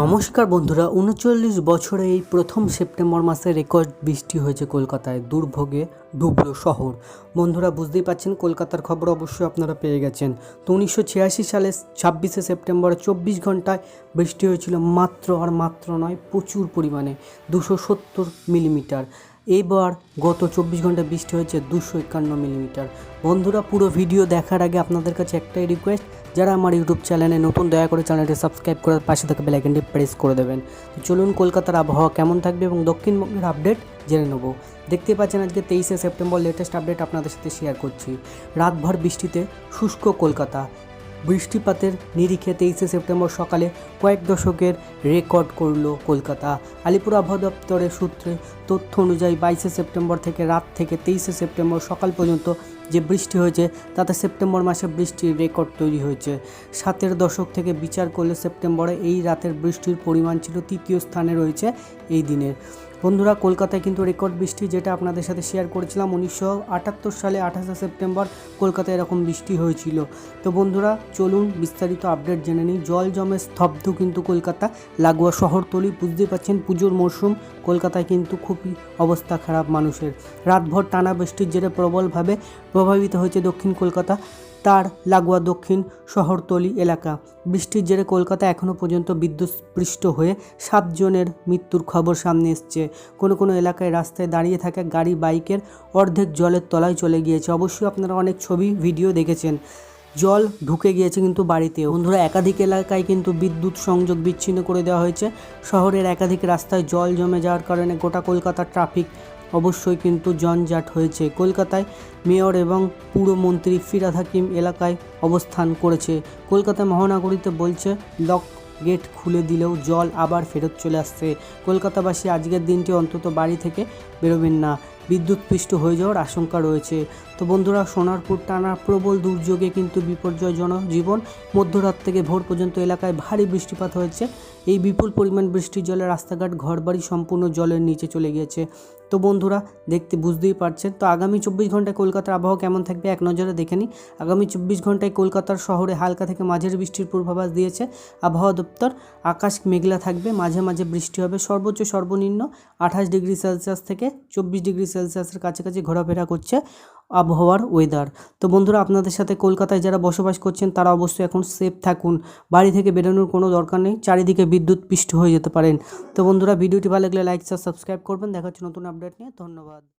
নমস্কার বন্ধুরা, উনচল্লিশ বছরে এই প্রথম সেপ্টেম্বর মাসে রেকর্ড বৃষ্টি হয়েছে কলকাতায়, দুর্ভোগে ডুবলো শহর। বন্ধুরা, বুঝতেই পাচ্ছেন, কলকাতার খবর অবশ্যই আপনারা পেয়ে গেছেন। তো উনিশশো ছিয়াশি সালে ছাব্বিশে সেপ্টেম্বরে চব্বিশ ঘন্টায় বৃষ্টি হয়েছিল মাত্র আর মাত্র নয়, প্রচুর পরিমাণে, দুশো সত্তর মিলিমিটার। এবার গত চব্বিশ ঘণ্টা বৃষ্টি হয়েছে দুশো একান্ন মিলিমিটার। বন্ধুরা, পুরো ভিডিও দেখার আগে আপনাদের কাছে একটাই রিকোয়েস্ট যারা আমার ইউটিউব চ্যানেলে নতুন, দয়া করে চ্যানেলটি সাবস্ক্রাইব করার পাশে থাকা বেলাইকনটি প্রেস করে দেবেন। চলুন কলকাতার আবহাওয়া কেমন থাকবে এবং দক্ষিণবঙ্গের আপডেট জেনে নেব। দেখতে পাচ্ছেন আজকে তেইশে সেপ্টেম্বর লেটেস্ট আপডেট আপনাদের সাথে শেয়ার করছি। রাতভর বৃষ্টিতে শুষ্ক কলকাতা। বৃষ্টিপাতের নিরিখে তেইশে সেপ্টেম্বর সকালে কয়েক দশকের রেকর্ড করল কলকাতা। আলিপুর আবহাওয়া দপ্তরের সূত্রে তথ্য অনুযায়ী বাইশে সেপ্টেম্বর থেকে রাত থেকে তেইশে সেপ্টেম্বর সকাল পর্যন্ত যে বৃষ্টি হয়েছে, তাতে সেপ্টেম্বর মাসে বৃষ্টির রেকর্ড তৈরি হয়েছে। সাতের দশক থেকে বিচার করলে সেপ্টেম্বরে এই রাতের বৃষ্টির পরিমাণ ছিল তৃতীয় স্থানে রয়েছে এই দিনের। বন্ধুরা, কলকাতায় কিন্তু রেকর্ড বৃষ্টি যেটা আপনাদের সাথে শেয়ার করেছিলাম, উনিশশো আটাত্তর সালে আঠাশে সেপ্টেম্বর কলকাতায় এরকম বৃষ্টি হয়েছিল। তো বন্ধুরা, চলুন বিস্তারিত আপডেট জেনে নিই। জল জমে স্তব্ধ কিন্তু কলকাতা, লাগোয়া শহরতলি, বুঝতেই পাচ্ছেন পুজোর মরশুম, কলকাতায় কিন্তু খুবই অবস্থা খারাপ মানুষের। রাতভর টানা বৃষ্টির জেরে প্রবলভাবে প্রভাবিত হয়েছে দক্ষিণ কলকাতা। তার লাগোয়া দক্ষিণ শহরতলি এলাকা। বৃষ্টির জেরে কলকাতা এখনও পর্যন্ত বিদ্যুৎস্পৃষ্ট হয়ে সাতজনের মৃত্যুর খবর সামনে এসছে। কোনো কোনো এলাকায় রাস্তায় দাঁড়িয়ে থাকা গাড়ি, বাইকের অর্ধেক জলের তলায় চলে গিয়েছে। অবশ্যই আপনারা অনেক ছবি, ভিডিও দেখেছেন। জল ঢুকে গিয়েছে কিন্তু বাড়িতে বন্ধুরা, একাধিক এলাকায় কিন্তু বিদ্যুৎ সংযোগ বিচ্ছিন্ন করে দেওয়া হয়েছে। শহরের একাধিক রাস্তায় জল জমে যাওয়ার কারণে গোটা কলকাতার ট্রাফিক অবশ্যই কিন্তু জঞ্জাট হয়েছে। কলকাতায় মেয়র এবং পুরমন্ত্রী ফিরাদ হাকিম এলাকায় অবস্থান করেছে। কলকাতা মহানগরীতে বলছে, লক গেট খুলে দিলেও জল আবার ফেরত চলে আসছে। কলকাতাবাসী আজকের দিনটি অন্তত বাড়ি থেকে বেরোবেন না। বিদ্যুৎপৃষ্ট হয়ে যাওয়ার আশঙ্কা রয়েছে। তো বন্ধুরা, সোনারপুর টানা প্রবল দুর্যোগে কিন্তু বিপর্যয়জনক জীবন মধ্যরাত থেকে ভোর পর্যন্ত এলাকায় ভারী বৃষ্টিপাত হয়েছে। এই বিপুল পরিমাণ বৃষ্টির জলে রাস্তাঘাট, ঘরবাড়ি সম্পূর্ণ জলের নিচে চলে গিয়েছে। তো বন্ধুরা, দেখতে বুঝতেই পারছেন। তো আগামী চব্বিশ ঘন্টায় কলকাতার আবহাওয়া কেমন থাকবে এক নজরে দেখে নিই আগামী চব্বিশ ঘন্টায় কলকাতার শহরে হালকা থেকে মাঝের বৃষ্টির পূর্বাভাস দিয়েছে আবহাওয়া দপ্তর। আকাশ মেঘলা থাকবে, মাঝে মাঝে বৃষ্টি হবে। সর্বোচ্চ সর্বনিম্ন আঠাশ ডিগ্রি সেলসিয়াস থেকে চব্বিশ ডিগ্রি সেলসিয়াসের কাছাকাছি ঘোরাফেরা করছে আবহাওয়ার ওয়েদার তো বন্ধুরা, আপনাদের সাথে কলকাতায় যারা বসবাস করছেন, তারা অবশ্যই এখন সেফ থাকুন। বাড়ি থেকে বেরোনোর কোনো দরকার নেই, চারিদিকে বিদ্যুৎ পিষ্ট হয়ে যেতে পারেন। তো বন্ধুরা, ভিডিওটি ভালো লাগলে লাইক সাবস্ক্রাইব করবেন। দেখা হচ্ছে নতুন আপডেট নিয়ে। ধন্যবাদ।